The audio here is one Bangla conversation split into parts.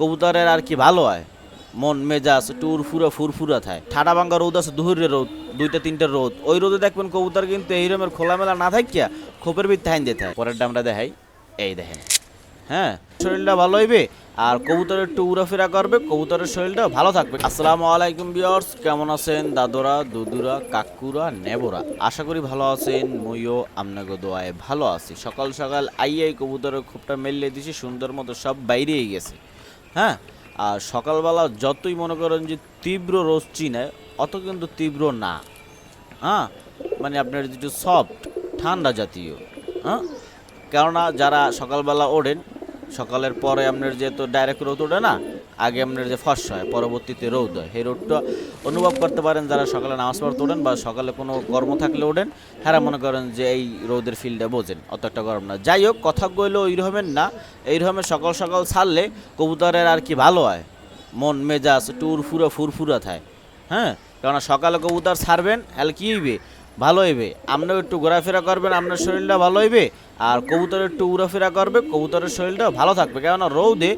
কবুতরের আর কি ভালো হয়? মন, মেজাজ একটু উরফুরা ফুরফুরা থাকে ঠাডা ভাঙ্গা রোদ আছে, দুহুরের রোদ, দুইটা তিনটা রোদ। ওই রোদে দেখবেন কবুতর কিন্তু এই রকমের খোলামেলা না থাকিয়া খোপের ভিতরে থাইন দিয়ে থাকে পরের ডামটা দেখাই। এই দেখেন। হ্যাঁ শরীরটা ভালো হইবে আর কবুতর একটু উড়াফেরা করবে, কবুতরের শরীরটা ভালো থাকবে। আসসালামু আলাইকুম বিয়ার্স কেমন আছেন? দাদুরা, দুদুরা, কাকুরা, নেবরা? আশা করি ভালো আছেন, মইও আমনাগো দোয়ায় ভালো আছি। সকাল সকাল আইয়াই কবুতরের খোপটা মেললে দিছি, সুন্দর মতো সব বাইরেই গেছে। হ্যাঁ। আর সকালবেলা যতই মনে করেন যে তীব্র রোজ চিনে, অত কিন্তু তীব্র না। হ্যাঁ? মানে আপনার যেটু সফট ঠান্ডা জাতীয়। হ্যাঁ? কেননা যারা সকালবেলা ওঠেন, সকালের পরে আপনার যেহেতু ডাইরেক্ট রোদ ওঠে না আগে আপনার যে ফর্সা হয়, পরবর্তীতে রোদ হয়। সেই রোদটা অনুভব করতে পারেন যারা সকালে নামাজ পড়তে ওঠেন বা সকালে কোনো কর্ম থাকলে ওঠেন হ্যাঁ মনে করেন যে এই রোদের ফিল্ডে বোঝেন, অত একটা গরম না। যাই হোক, কথা কইলেও ওই রকমের না, এই রকমের সকাল সকাল ছাড়লে কবুতরের আর কি ভালো হয়। মন, মেজাজ একটু উরফুরা ফুরফুরা থাকে। হ্যাঁ? কেননা সকালে কবুতর ছাড়বেন তাহলে কী হইবে? ভালো হইবে। আপনাও একটু ঘোরাফেরা করবেন, আপনার শরীরটা ভালো হইবে। আর কবুতর একটু উড়াফেরা করবে, কবুতরের শরীরটাও ভালো থাকবে। কেননা রৌদে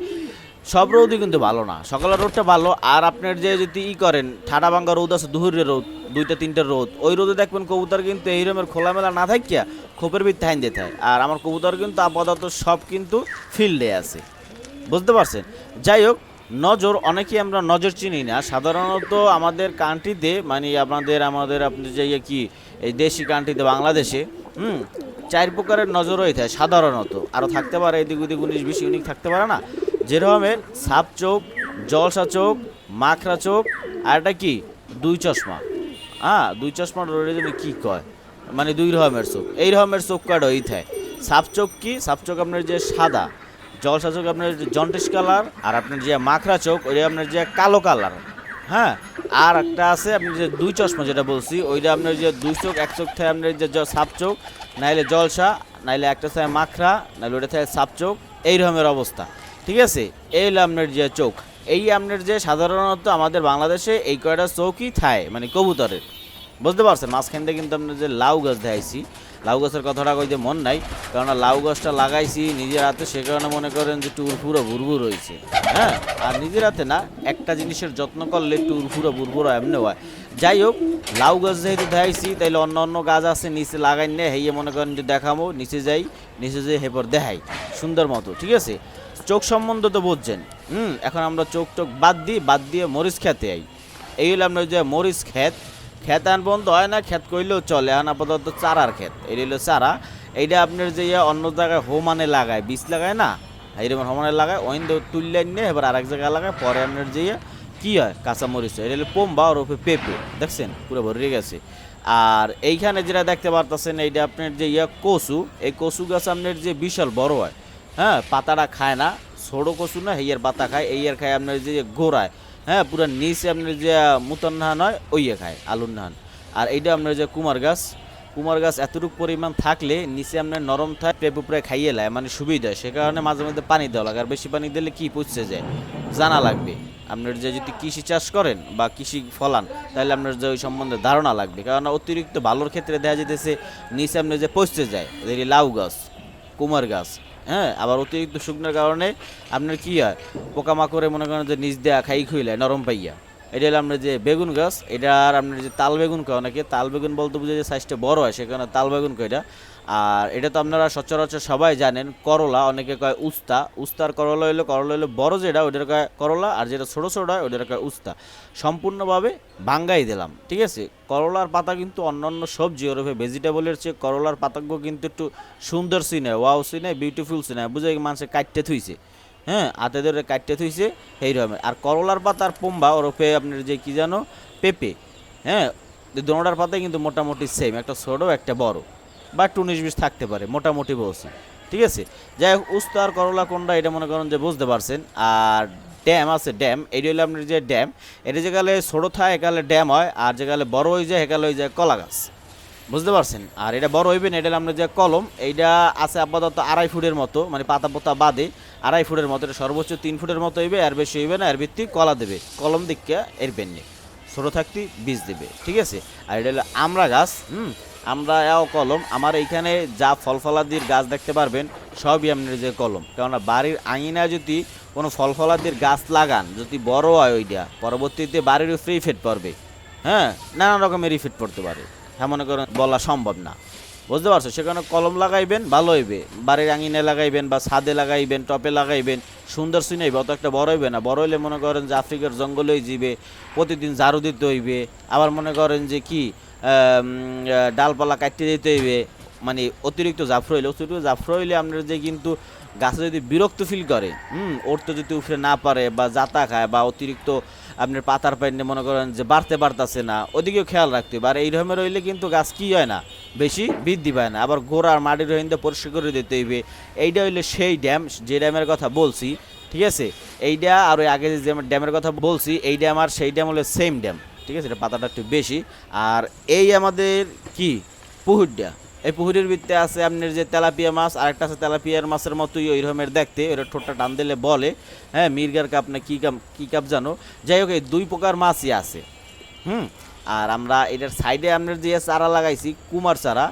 সব রোদই কিন্তু ভালো না। সকালের রোদটা ভালো, আর আপনার যে যদি ই করেন, ঠাডা ভাঙ্গা রোদ আছে, দুহুরের রোদ, দুইটা তিনটা রোদ, ওই রোদে দেখবেন কবুতর কিন্তু এই রকমের খোলামেলা না থাকিয়া খোপের ভিতরে থাইন দিতে হয়। আর আমার কবুতর কিন্তু আপাতত সব কিন্তু ফিল্ডে আছে। বুঝতে পারছেন? যাই হোক, নজর অনেকেই আমরা নজর চিনি না। সাধারণত আমাদের কান্ট্রিতে মানে আপনাদের, আমাদের আপনি যে ইয়ে কি, এই দেশি কান্ট্রিতে বাংলাদেশে, হুম, চার প্রকারের নজর হয়ে থাকে সাধারণত। আরও থাকতে পারে, এদিক ওদিক উনিশ বিশ ইউনিক থাকতে পারে না। যেরকমের সাপ চোখ, জলসা চোখ, মাখরা চোখ, আর একটা কি? দুই চশমা। হ্যাঁ দুই চশমা রোডের জন্য কী কয়? মানে দুই রকমের চোখ। এই রকমের চোখ কার্ড ওই থাকে সাপ চোখ কি? সাপ চোখ আপনার যে সাদা, জলসা চোখ আপনার জন্টিস কালার, আর আপনার যে মাখরা চোখ, ওইটা আপনার যে কালো কালার। হ্যাঁ? আর একটা আছে আপনি যে দুই চশমা যেটা বলছি, ওইটা আপনার যে দুই চোখ, এক চোখ থেকে আপনার যে সাপ চোখ, নাইলে জলসা, নাইলে একটা থাকে মাখরা, নাইলে ওটা থাকে সাপ চোখ। এই রকমের অবস্থা। ঠিক আছে? এই হলো যে চোখ। এই আপনার যে সাধারণত আমাদের বাংলাদেশে এই কয়টা চোখই থায় মানে কবুতরের, বুঝতে পারছেন? মাঝখান থেকে কিন্তু আপনার যে লাউ গাছ দেখাইছি। লাউ গাছের কথাটা কইতে মন নাই কারণ লাউ গাছটা লাগাইছি নিজের হাতে, সে কারণে মনে করেন যে টুর পুরো বুরবুর হয়েছে হ্যাঁ? আর নিজের হাতে না, একটা জিনিসের যত্ন করলে টুর পুরো বুরবুর এমনি হয়। যাই হোক, লাউ গাছ যেহেতু দেখাইছি, তাইলে অন্য অন্য গাছ আছে, নিচে লাগাই নে হেয়ে মনে করেন যে দেখাবো নিচে যাই, নিচে যেয়ে হেপর দেখাই, সুন্দর মতো, ঠিক আছে? চোখ সম্বন্ধ তো বুঝছেন। হুম, এখন আমরা চোখ টোক বাদ দিই বাদ দিয়ে মরিচ খেতে আই। এই হলো আপনার যে মরিচ ক্ষেত। ক্ষেত আন বন্ধ হয় না, ক্ষেত করলেও চলে। আন আপাতত চারার ক্ষেত। এই হলো চারা। এইটা আপনার যে অন্য জায়গায় হোমানে লাগায়, বীজ লাগায় না? এইরকম হোমানে লাগায়, ওইন তুললে নিয়ে এবার আরেক জায়গায় লাগায়, পরে আপনার যে কি হয়? কাঁচা মরিচ এটা হলো পোম্বা ওর উপরে পেঁপে। দেখছেন? পুরো ভরে গেছে। আর এইখানে যেটা দেখতে পারতেছেন, এইটা আপনার যে ইয়া কচু, এই কচু গাছ আপনার যে বিশাল বড় হয়। হ্যাঁ পাতাটা খায় না, ছোটো কচু না হেয়ার পাতা খায় এইয়ার খায় আপনার যে গোড়ায় হ্যাঁ পুরো নিচে আপনার যে মুতন ধান হয়, ওইয়ে খায়, আলুর ধান আর এইটা আপনার যে কুমার গাছ কুমার গাছ এতটুকু পরিমাণ থাকলে নিচে আপনার নরম থাকে পেঁপে পুরো খাইয়ে লায় মানে সুবিধা সে কারণে মাঝে মধ্যে পানি দেওয়া লাগে, আর বেশি পানি দিলে কি পচছে যায়, জানা লাগবে। আপনার যে যদি কৃষি চাষ করেন বা কৃষি ফলান, তাহলে আপনার যে ওই সম্বন্ধে ধারণা লাগবে। কারণ অতিরিক্ত ভালোর ক্ষেত্রে দেখা যেতেছে নিচে আপনার যে পচতে যায় লাউ গাছ, কুমার গাছ হ্যাঁ আবার অতিরিক্ত শুকনার কারণে আপনার কি হয়? পোকামাকড়ে মনে করেন যে নিজ দেয়া খাই খুইলে নরম পাইয়া। এটা হলো আপনার যে বেগুন গাছ, এটা আর আপনার যে তাল বেগুন কয়, অনেকে তাল বেগুন বলতে বুঝে যে সাইজটা বড় হয়, সেখানে তাল বেগুন কয় এটা। আর এটা তো আপনারা সচরাচর সবাই জানেন, করলা, অনেকে কয় উস্তা। উস্তার করলা হইল করলা হইল বড় যেটা, ওইটার কয় করলা, আর যেটা ছোটো ছোটো হয়, ওইটার কয় উস্তা। সম্পূর্ণভাবে ভাঙ্গাই দিলাম, ঠিক আছে? করলার পাতা কিন্তু অন্যান্য সবজি, ওরফে ভেজিটেবলের চেয়ে করলার পাতাগুলো কিন্তু একটু সুন্দর সিনে ওয়াও সিনে বিউটিফুল সিনে, বুঝে মানুষে কাটতে থুইছে। হ্যাঁ হাতে ধরে কাটতে থুইছে এই রকমের আর করলার পাতার পোম্বা ওরফে আপনার যে কি জানো, পেঁপে হ্যাঁ? দোনোটার পাতাই কিন্তু মোটামুটি সেম একটা ছোটো, একটা বড়। বা একটু উনিশ বিশ থাকতে পারে, মোটামুটি বলছি। ঠিক আছে? যাই হোক, উস্তা আর করলা কোনটা, এটা মনে করেন যে বুঝতে পারছেন। আর ড্যাম আছে, ড্যাম এইটা হলো আপনার যে ড্যাম। এটা যেকালে ছোটো থাকে একালে ড্যাম হয়, আর যেকালে বড় হয়ে যায় একালে হয়ে যায় কলা গাছ। বুঝতে পারছেন? আর এটা বড় হইবে না, এটা আপনার যে কলম। এইটা আছে আপাতত আড়াই ফুটের মতো মানে পাতা পোতা বাদে। আড়াই ফুটের মতো সর্বোচ্চ তিন ফুটের মতো হইবে, আর বেশি হইবে না, এর ভিত্তি কলা দেবে, কলম দিকে এর পেননি ছোটো থাকতে বীজ দেবে, ঠিক আছে? আর এটা হলো আমরা গাছ, হুম? আমরা এও কলম, আমার এইখানে যা ফল ফলাদির গাছ দেখতে পারবেন, সবই আপনার যে কলম, কেননা বাড়ির আঙিনায় যদি কোনো ফল ফলাদির গাছ লাগান, যদি বড় হয় ওইটা, পরবর্তীতে বাড়ির উপরে ইফেক্ট পড়বে হ্যাঁ? নানা রকমের ইফেক্ট পড়তে পারে হ্যাঁ মনে করেন, বলা সম্ভব না। বুঝতে পারছ? সেখানে কলম লাগাইবেন, ভালো হইবে। বাড়ির আঙিনে লাগাইবেন বা ছাদে লাগাইবেন, টপে লাগাইবেন, সুন্দর সিনাইবে অত একটা বড় হইবে না। বড় হইলে মনে করেন যে আফ্রিকার জঙ্গলেই যাবে প্রতিদিন ঝাড়ু দিতে হইবে। আবার মনে করেন যে কি ডালপালা কাটতে দিতে হইবে। মানে অতিরিক্ত জাফর হইলে, অতিরিক্ত জাফর হইলে আপনার যে কিন্তু গাছে যদি বিরক্ত ফিল করে, হুম ওরতে যদি উফরে না পারে বা জাতা খায় বা অতিরিক্ত আপনার পাতার পাইনে মনে করেন যে বাড়তে বাড়তেছে না, ওদিকেও খেয়াল রাখতে হবে। আর এই রকমের হইলে কিন্তু গাছ কি হয় না বেশি বৃদ্ধি পায় না। আবার গোড়ার মাটির হইন্দে পরিষ্কার করে দিতে হইবে। এইটা হইলে সেই ড্যাম, যে ড্যামের কথা বলছি, ঠিক আছে? এইটা আর ওই আগে যে ড্যামের কথা বলছি এই ড্যাম আর সেই ড্যাম হলো সেম ড্যাম ঠিক আছে? এটা পাতাটা একটু বেশি। আর এই আমাদের কি? পুহুরটা এই পুহুরের ভিত্তে আছে আপনার যে তেলাপিয়া মাছ আর একটা আছে তেলাপিয়ার মাছের মতোই ওই রকমের দেখতে। ওটা ঠোঁটটা টান দিলে বলে হ্যাঁ মির্গার কাপ না কী কাপ কী কাপ জানো? যাই হোক, এই দুই প্রকার মাছই আছে। হুম? আর আমরা এটার সাইডে আপনার যে চারা লাগাইছি, কুমার চারা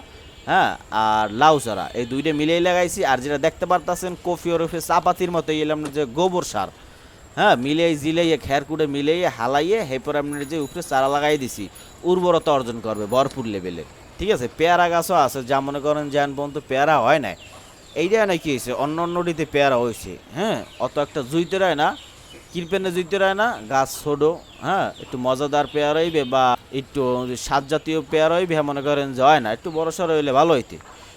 হ্যাঁ আর লাউ চারা, এই দুইটা মিলেই লাগাইছি। আর যেটা দেখতে পারতাছেন, কফি ওরফে চাপাতির মতো এই আমরা যে গোবর সার হ্যাঁ মিলিয়ে জিলাইয়ে খের কুড়ে মিলিয়ে হালাইয়ে এরপর আপনার যে উপরে চারা লাগাই দিছি, উর্বরতা অর্জন করবে ভরপুর লেভেলে। ঠিক আছে? পেয়ারা গাছও আছে, যা মনে করেন যেন পর্যন্ত পেয়ারা হয় না এইটা না কি হয়েছে? অন্য অন্যটিতে পেয়ারা হয়েছে হ্যাঁ অত একটা জুইতে রয় না। কিরপেনে জুইতে রায় না, গাছ ছোটো হ্যাঁ একটু মজাদার পেয়ার হইবে বা একটু স্বাদ জাতীয় পেয়ার হইবে, মনে করেন যে হয় না, একটু বড় সড়ো হইলে ভালো হইতে।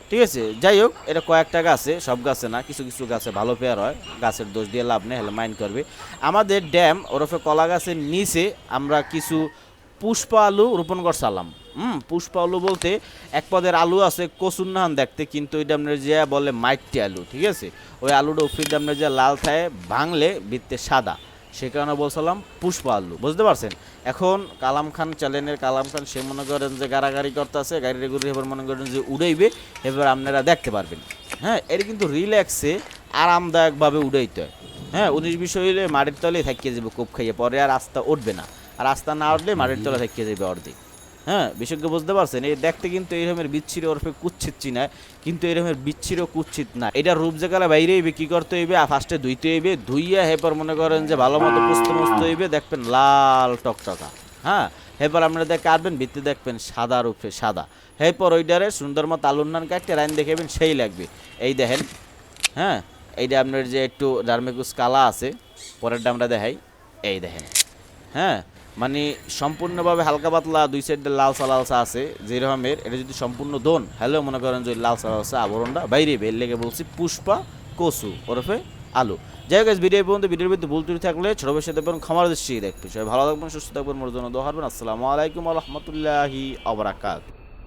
ঠিক আছে, যাই হোক, এটা কয়েকটা গাছে, সব গাছে না, কিছু কিছু গাছে ভালো পেয়ার হয়, গাছের দোষ দিয়ে লাভ নেই, হলে মাইন্ড করবে। আমাদের ড্যাম, ওরফে কলা গাছের নিচে আমরা কিছু পুষ্প আলু রোপণ করছিলাম। হুম পুষ্প আলু বলতে এক পদের আলু আছে কচুর নাহান দেখতে, কিন্তু ওইটা আপনার যে বলে মাইটটি আলু, ঠিক আছে? ওই আলুটা উফির আপনার যে লাল থাকে, ভাঙলে বৃত্তে সাদা। সে কারণে বলছিলাম পুষ্প আল্লু বুঝতে পারছেন? এখন কালাম খান চ্যানেলের কালাম খান, সে মনে করেন যে গাড়াগাড়ি করতে আছে গাড়ি রেগুলি এবার মনে করেন যে উড়াইবে, এবার আপনারা দেখতে পারবেন। হ্যাঁ এর কিন্তু রিল্যাক্সে আরামদায়কভাবে উড়াইতে হয়। হ্যাঁ উনিশ বিষয় হইলে মাটির তলে থাকিয়ে যাবে, কোপ খাইয়ে, পরে আর রাস্তা উঠবে না। আর রাস্তা না উঠলে মাটির তলে থাকিয়ে যাবে অর্ধেক। হ্যাঁ বিশেষজ্ঞ বুঝতে পারছেন, এই দেখতে কিন্তু এই রকমের বিচ্ছিরি ওরফে কুচ্ছিত চিনায় কিন্তু এই রকমের বিচ্ছিরও কুচ্ছিত না। এটা রূপ জায়গায় বাইরে হইবে কি করতে হইবে ফার্স্টে ধুইতে হইবে, ধুইয়া হেপর মনে করেন যে ভালো মতো পুস্ত মুস্ত হইবে, দেখবেন লাল টকটকা। হ্যাঁ হেপর আপনারা দেখ কাটবেন ভিত্তি দেখবেন সাদা রূপে সাদা। হেপর ওইটারে সুন্দর মতো আলুর নান কাটতে রাইন দেখাবেন সেই লাগবে। এই দেখেন হ্যাঁ এইটা আপনার যে একটু ডার্মেকুস কালা আছে, পরেরটা আমরা দেখাই। এই দেখেন হ্যাঁ মানে সম্পূর্ণভাবে হালকা পাতলা দুই সাইডে লালসা লালসা আছে, যে রকমের। এটা যদি সম্পূর্ণ দোন, হ্যালো মনে করেন যে লাল লালসা আবরণটা বাইরে বের লেগে বলছি পুষ্পা কসু ওরফে আলু। যাই হোক ভিডিও পর্যন্ত ভিডিওর মধ্যে ভুল ত্রুটি থাকলে ছোট বেশি দেখবেন ক্ষমার দৃষ্টি দেখবে সবাই ভালো থাকবেন, সুস্থ থাকবেন মোর জন্য দোহারবেন আসসালামু আলাইকুম রহমতুল্লাহি আবরাকাত